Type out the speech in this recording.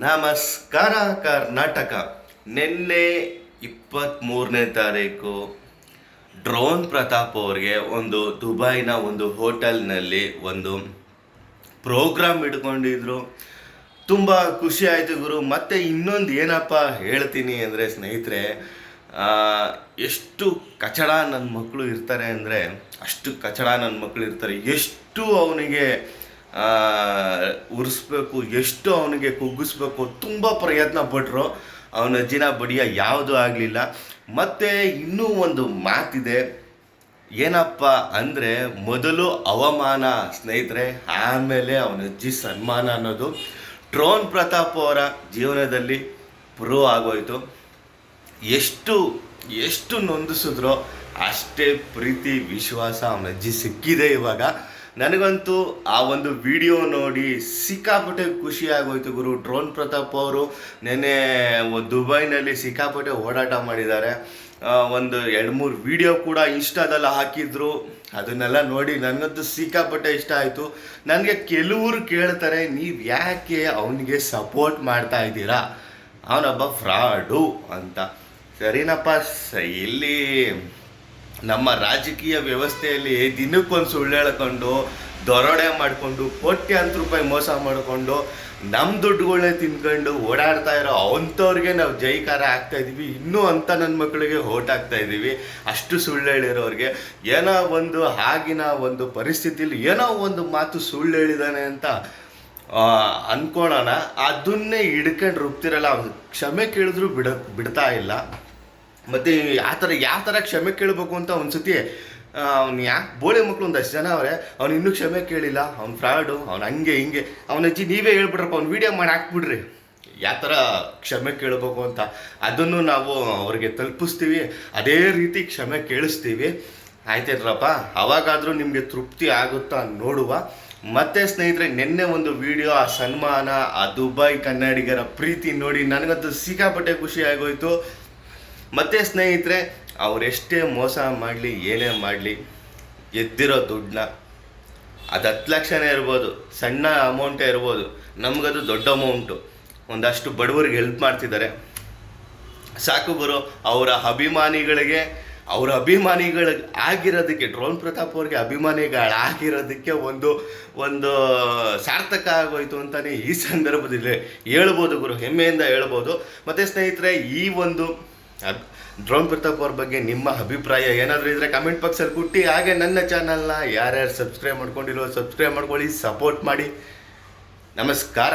ನಮಸ್ಕಾರ ಕರ್ನಾಟಕ. ನಿನ್ನೆ ಇಪ್ಪತ್ತ್ಮೂರನೇ ತಾರೀಕು ಡ್ರೋನ್ ಪ್ರತಾಪ್ ಅವ್ರಿಗೆ ಒಂದು ದುಬೈನ ಒಂದು ಹೋಟೆಲ್ನಲ್ಲಿ ಒಂದು ಪ್ರೋಗ್ರಾಮ್ ಇಟ್ಕೊಂಡಿದ್ರು. ತುಂಬ ಖುಷಿ ಆಯಿತು ಗುರು. ಮತ್ತು ಇನ್ನೊಂದು ಏನಪ್ಪ ಹೇಳ್ತೀನಿ ಅಂದರೆ ಸ್ನೇಹಿತರೆ ಎಷ್ಟು ಕಚಡ ನನ್ನ ಮಕ್ಕಳು ಇರ್ತಾರೆ ಅಂದರೆ, ಅಷ್ಟು ಕಚಡ ನನ್ನ ಮಕ್ಕಳು ಇರ್ತಾರೆ. ಎಷ್ಟು ಅವನಿಗೆ ಉರಿಸ್ಬೇಕು, ಎಷ್ಟು ಅವನಿಗೆ ಕುಗ್ಗಿಸ್ಬೇಕು, ತುಂಬ ಪ್ರಯತ್ನ ಪಟ್ಟರು ಅವನ ಅಜ್ಜಿನ ಬಡಿಯ ಯಾವುದೂ ಆಗಲಿಲ್ಲ. ಮತ್ತು ಇನ್ನೂ ಒಂದು ಮಾತಿದೆ. ಏನಪ್ಪ ಅಂದರೆ, ಮೊದಲು ಅವಮಾನ, ಸ್ನೇಹಿತರೆ, ಆಮೇಲೆ ಅವನ ಅಜ್ಜಿ ಸನ್ಮಾನ ಅನ್ನೋದು. ಡ್ರೋನ್ ಪ್ರತಾಪ್ ಅವರ ಜೀವನದಲ್ಲಿ ಪ್ರೂವ್ ಆಗೋಯಿತು. ಎಷ್ಟು ಎಷ್ಟು ನೊಂದಿಸಿದ್ರೋ ಅಷ್ಟೇ ಪ್ರೀತಿ, ವಿಶ್ವಾಸ ಅವನ ಅಜ್ಜಿ ಸಿಕ್ಕಿದೆ ಇವಾಗ. ನನಗಂತೂ ಆ ಒಂದು ವಿಡಿಯೋ ನೋಡಿ ಸಿಕ್ಕಾಪಟ್ಟೆ ಖುಷಿ ಆಗೋಯ್ತು ಗುರು. ಡ್ರೋನ್ ಪ್ರತಾಪ್ ಅವರು ನೆನ್ನೆ ದುಬೈನಲ್ಲಿ ಸಿಕ್ಕಾಪಟ್ಟೆ ಓಡಾಟ ಮಾಡಿದ್ದಾರೆ. ಒಂದು ಎರಡು ಮೂರು ವಿಡಿಯೋ ಕೂಡ ಇನ್ಸ್ಟಾದಲ್ಲಿ ಹಾಕಿದ್ರು. ಅದನ್ನೆಲ್ಲ ನೋಡಿ ನನಗಂತೂ ಸಿಕ್ಕಾಪಟ್ಟೆ ಇಷ್ಟ ಆಯಿತು. ನನಗೆ ಕೆಲವರು ಕೇಳ್ತಾರೆ, ನೀವು ಯಾಕೆ ಅವನಿಗೆ ಸಪೋರ್ಟ್ ಮಾಡ್ತಾ ಇದ್ದೀರಾ? ಅವನೊಬ್ಬ ಫ್ರಾಡು ಅಂತ. ಸರಿನಪ್ಪ ಇಲ್ಲಿ ನಮ್ಮ ರಾಜಕೀಯ ವ್ಯವಸ್ಥೆಯಲ್ಲಿ ದಿನಕ್ಕೊಂದು ಸುಳ್ಳು ಹೇಳ್ಕೊಂಡು, ದರೋಡೆ ಮಾಡಿಕೊಂಡು, ಕೋಟ್ಯಾಂತರ ರೂಪಾಯಿ ಮೋಸ ಮಾಡಿಕೊಂಡು ನಮ್ಮ ದುಡ್ಡುಗಳನ್ನೇ ತಿನ್ಕೊಂಡು ಓಡಾಡ್ತಾ ಇರೋ ಅಂಥವ್ರಿಗೆ ನಾವು ಜೈಕಾರ ಆಗ್ತಾ ಇದ್ದೀವಿ ಇನ್ನೂ ಅಂತ ನನ್ನ ಮಕ್ಕಳಿಗೆ ಓಟ್ ಆಗ್ತಾ ಇದ್ದೀವಿ ಅಷ್ಟು ಸುಳ್ಳು ಹೇಳಿರೋರಿಗೆ. ಏನೋ ಒಂದು ಆಗಿನ ಒಂದು ಪರಿಸ್ಥಿತಿಲಿ ಏನೋ ಒಂದು ಮಾತು ಸುಳ್ಳು ಹೇಳಿದಾನೆ ಅಂತ ಅಂದ್ಕೊಳ್ಳೋಣ ಅದನ್ನೇ ಹಿಡ್ಕೊಂಡು ರುಬ್ತಿರಲ್ಲ. ಅವ್ನು ಕ್ಷಮೆ ಕೇಳಿದ್ರು ಬಿಡ, ಬಿಡ್ತಾ ಇಲ್ಲ. ಮತ್ತು ಯಾವ ಥರ ಯಾವ ಥರ ಕ್ಷಮೆ ಕೇಳಬೇಕು ಅಂತ ಒಂದು ಸತಿ ಅವ್ನು ಯಾಕೆ ಬೋಳೆ ಮಕ್ಳು ಅಷ್ಟು ಜನ ಅವರೇ, ಅವ್ನು ಇನ್ನೂ ಕ್ಷಮೆ ಕೇಳಿಲ್ಲ, ಅವ್ನು ಫ್ರಾಡು, ಅವ್ನು ಹಂಗೆ ಹಿಂಗೆ, ಅವ್ನ ಅಜ್ಜಿ ನೀವೇ ಹೇಳ್ಬಿಟ್ರಪ್ಪ, ಅವ್ನು ವೀಡಿಯೋ ಮಾಡಿ ಹಾಕ್ಬಿಡ್ರಿ. ಯಾವ ಥರ ಕ್ಷಮೆ ಕೇಳಬೇಕು ಅಂತ, ಅದನ್ನು ನಾವು ಅವ್ರಿಗೆ ತಲುಪಿಸ್ತೀವಿ, ಅದೇ ರೀತಿ ಕ್ಷಮೆ ಕೇಳಿಸ್ತೀವಿ. ಆಯ್ತೇನ್ರಪ್ಪ, ಅವಾಗಾದರೂ ನಿಮಗೆ ತೃಪ್ತಿ ಆಗುತ್ತಾ ನೋಡುವ. ಮತ್ತೆ ಸ್ನೇಹಿತರೆ, ನಿನ್ನೆ ಒಂದು ವಿಡಿಯೋ, ಆ ಸನ್ಮಾನ, ಆ ದುಬೈ ಕನ್ನಡಿಗರ ಪ್ರೀತಿ ನೋಡಿ ನನಗಂತೂ ಸಿಕ್ಕಾಪಟ್ಟೆ ಖುಷಿ ಆಗೋಯ್ತು. ಮತ್ತೆ ಸ್ನೇಹಿತರೆ ಅವರೆಷ್ಟೇ ಮೋಸ ಮಾಡಲಿ, ಏನೇ ಮಾಡಲಿ, ಎದ್ದಿರೋ ದುಡ್ಡನ್ನ, ಅದು ಹತ್ತು ಲಕ್ಷನೇ ಇರ್ಬೋದು, ಸಣ್ಣ ಅಮೌಂಟೇ ಇರ್ಬೋದು, ನಮಗದು ದೊಡ್ಡ ಅಮೌಂಟು ಒಂದಷ್ಟು ಬಡವರಿಗೆ ಹೆಲ್ಪ್ ಮಾಡ್ತಿದ್ದಾರೆ. ಸಾಕು ಗುರು, ಅವರ ಅಭಿಮಾನಿಗಳಿಗೆ, ಅವರ ಅಭಿಮಾನಿಗಳ ಆಗಿರೋದಕ್ಕೆ, ಡ್ರೋನ್ ಪ್ರತಾಪ್ ಅವ್ರಿಗೆ ಅಭಿಮಾನಿಗಳಾಗಿರೋದಕ್ಕೆ ಒಂದು ಒಂದು ಸಾರ್ಥಕ ಆಗೋಯ್ತು ಅಂತಲೇ ಈ ಸಂದರ್ಭದಲ್ಲಿ ಹೇಳ್ಬೋದು ಗುರು, ಹೆಮ್ಮೆಯಿಂದ ಹೇಳ್ಬೋದು. ಮತ್ತು ಸ್ನೇಹಿತರೆ, ಈ ಒಂದು ಡ್ರೋನ್ ಪ್ರತಾಪ್ ಅವ್ರ ಬಗ್ಗೆ ನಿಮ್ಮ ಅಭಿಪ್ರಾಯ ಏನಾದರೂ ಇದ್ದರೆ ಕಮೆಂಟ್ ಬಾಕ್ಸಲ್ಲಿ ಕೊಟ್ಟು ಹಾಗೆ ನನ್ನ ಚಾನಲ್ನ ಯಾರ್ಯಾರು ಸಬ್ಸ್ಕ್ರೈಬ್ ಮಾಡ್ಕೊಂಡಿರೋ ಸಬ್ಸ್ಕ್ರೈಬ್ ಮಾಡ್ಕೊಳ್ಳಿ ಸಪೋರ್ಟ್ ಮಾಡಿ. ನಮಸ್ಕಾರ.